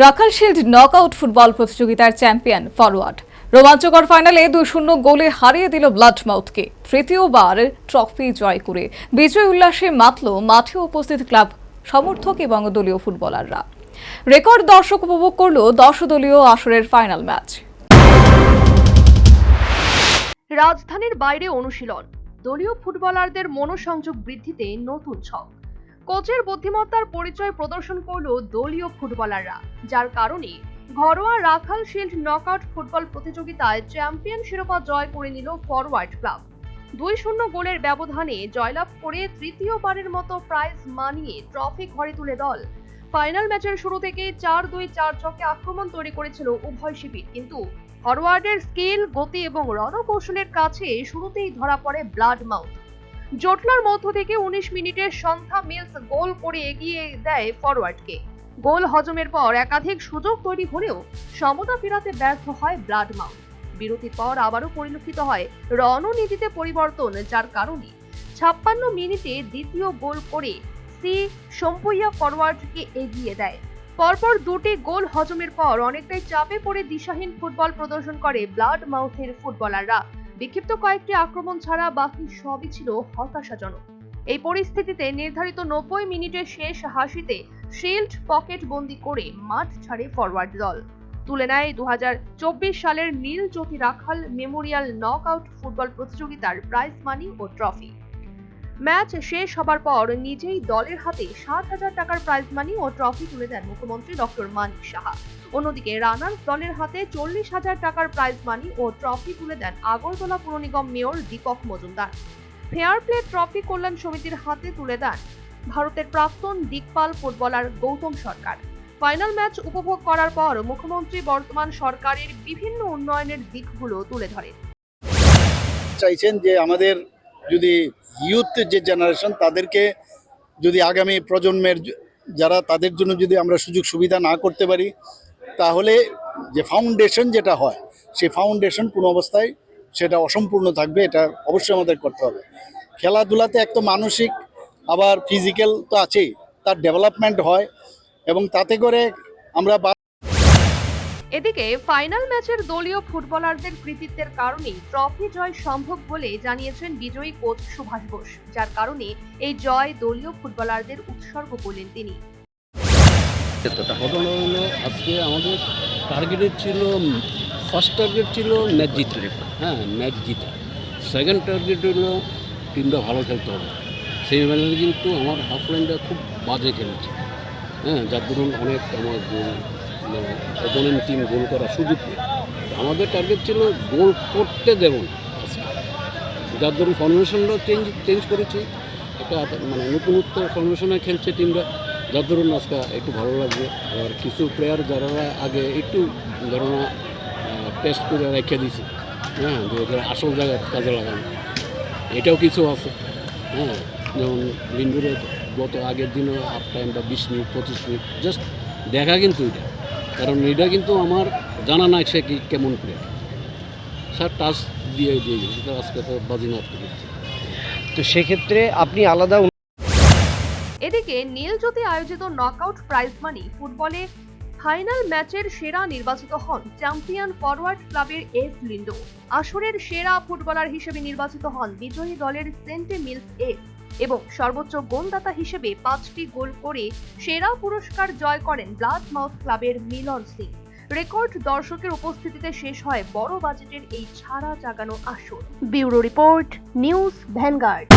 রাখাল shield knockout football প্রতিযোগিতার champion forward রোমাঞ্চকর ফাইনালে দুই শূন্য গোলে হারিয়ে দিল ব্লাড মাউথকে তৃতীয়বার ট্রফি জয় করে বিজয় উল্লাসে মাতল মাঠে উপস্থিত ক্লাব সমর্থক এবং দলীয় ফুটবলাররা। রেকর্ড দর্শক উপভোগ করল দশ দলীয় আসরের ফাইনাল ম্যাচ। রাজধানীর বাইরে অনুশীলন। দলীয় ফুটবলারদের মনোসংযোগ বৃদ্ধিতে নতুন ছক। কোচের বুদ্ধিমত্তার পরিচয় প্রদর্শন করল দলীয় ফুটবলাররা, যার কারণে ঘরোয়া রাখাল শিল্ড নকআউট ফুটবল প্রতিযোগিতায় চ্যাম্পিয়ন শিরোপা জয় করে নিল ফরওয়ার্ড ক্লাব দুই শূন্য গোলের ব্যবধানে জয়লাভ করে তৃতীয়বারের মতো প্রাইজ মানিয়ে ট্রফি ঘরে তুলে দল। ফাইনাল ম্যাচের শুরু থেকে চার দুই চার ছকে আক্রমণ তৈরি করেছিল উভয় শিবির, কিন্তু ফরওয়ার্ডের স্কিল গতি এবং রণকৌশলের কাছে শুরুতেই ধরা পড়ে ব্লাড মাউথ জটলার মধ্য থেকে উনিশ মিনিটে সন্ধ্যা মিলস গোল করে এগিয়ে দেয় ফরওয়ার্ডকে গোল হজমের পর একাধিক সুযোগ তৈরি হলেও সমতা ফেরাতে ব্যর্থ হয় ব্লাড মাউথ বিরতির পর আবারও পরিলক্ষিত হয় রণনীতিতে পরিবর্তন, যার কারণে ছাপ্পান্ন মিনিটে দ্বিতীয় গোল করে সি সম্পইয়া ফরওয়ার্ডকে এগিয়ে দেয়। পরপর দুটি গোল হজমের পর অনেকটাই চাপে পড়ে দিশাহীন ফুটবল প্রদর্শন করে ব্লাড মাউথের ফুটবলাররা। বিক্ষিপ্ত কয়েকটি আক্রমণ ছাড়া বাকি সবই ছিল হতাশাজনক। এই পরিস্থিতিতে নির্ধারিত নব্বই মিনিটের শেষ হাসিতে শিল্ড পকেট বন্দি করে মাঠ ছাড়ে ফরওয়ার্ড দল। তুলে নেয় দু হাজার চব্বিশ সালের Nil Jyoti Rakhal memorial knockout football প্রতিযোগিতার প্রাইজ মানি ও ট্রফি। ম্যাচ শেষ হবার পর নিজেই দলের হাতে সাত হাজার টাকার প্রাইজ মানি ও ট্রফি তুলে দেন মুখ্যমন্ত্রী ডক্টর মানিক সাহা। অন্যদিকে রানার্স দলের হাতে চল্লিশ হাজার টাকার প্রাইজ মানি ও ট্রফি তুলে দেন আগরতলা পুর নিগম mayor Dipak Majumdar. Fair play trophy Kalyan সমিতির হাতে তুলে দেন ভারতের প্রাক্তন দিকপাল footballer Goutam Sarkar. Final match উপভোগ করার পর মুখ্যমন্ত্রী বর্তমান সরকারের বিভিন্ন উন্নয়নের দিকগুলো তুলে ধরেন। চাইছেন যে আমাদের যদি ইউথ যে জেনারেশন তাদেরকে যদি আগামী প্রজন্মের যারা, তাদের জন্য যদি আমরা সুযোগ সুবিধা না করতে পারি, তাহলে যে ফাউন্ডেশন যেটা হয়, সেই ফাউন্ডেশন কোনো অবস্থায় সেটা অসম্পূর্ণ থাকবে, এটা অবশ্যই আমাদের করতে হবে। খেলাধুলাতে এক তো মানসিক, আবার ফিজিক্যাল তো আছেই, তার ডেভেলপমেন্ট হয়, এবং তাতে করে আমরা এদিকে ফাইনাল ম্যাচের দলীয় ফুটবলারদের কৃতিত্বের কারণেই ট্রফি জয় সম্ভব বলে জানিয়েছেন বিজয়ী কোচ সুভাষ বোস, যার কারণে এই জয় দলীয় ফুটবলারদের উৎসর্গ করলেন তিনি। আজকে আমাদের টার্গেটের ছিল ফার্স্ট টার্গেট ছিল ম্যাচ জিততে হ্যাঁ ম্যাচ জিতা। সেকেন্ড টার্গেট হলো টিমটা ভালো খেলতে হবে। বেলায় কিন্তু আমার হাফ লাইনটা খুব বাজে খেলেছে। হ্যাঁ যার দরুন অনেক আমার গোল অপোনেন্ট টিম গোল করার সুযোগ পেয়ে আমাদের টার্গেট ছিল গোল করতে দেব যার দরুন ফরমেশনটাও চেঞ্জ চেঞ্জ করেছি। একটা মানে নতুনত্ব ফরমেশনে খেলছে টিমটা যার ধরুন আজকে একটু ভালো লাগবে। আর কিছু প্লেয়ার যারা আগে একটু ধরো টেস্ট করে রেখে দিয়েছে। হ্যাঁ যে আসল জায়গায় কাজে লাগানো। এটাও কিছু আছে। হ্যাঁ যেমন লিন্ডুরে গত আগের দিনও হাফ টাইম বা বিশ মিনিট, পঁচিশ মিনিট জাস্ট দেখা কিন্তু এটা। কারণ এটা কিন্তু আমার জানা নাই সে কি কেমন প্লেয়ার স্যার টাচ দিয়ে দিয়ে গেছে তো আজকে তো বাজিনাথ করে তো সেক্ষেত্রে আপনি আলাদা এদিকে নীলজ্যোতি আয়োজিত নকআউট প্রাইজ মানি ফুটবলে ফাইনাল ম্যাচের সেরা নির্বাচিত হন চ্যাম্পিয়ন ফরওয়ার্ড ক্লাবের এফ লিন্ডো। আসরের সেরা ফুটবলার হিসেবে নির্বাচিত হন বিজয়ী দলের সেন্টে মিলস এফ। এবং সর্বোচ্চ গোলদাতা হিসেবে পাঁচটি গোল করে সেরা পুরস্কার জয় করেন ব্লাড মাউথ ক্লাবের মিলন সিং। রেকর্ড দর্শকের উপস্থিতিতে শেষ হয় বড় বাজেটের এই ছাড়া জাগানো আসর। Bureau report, news, vanguard.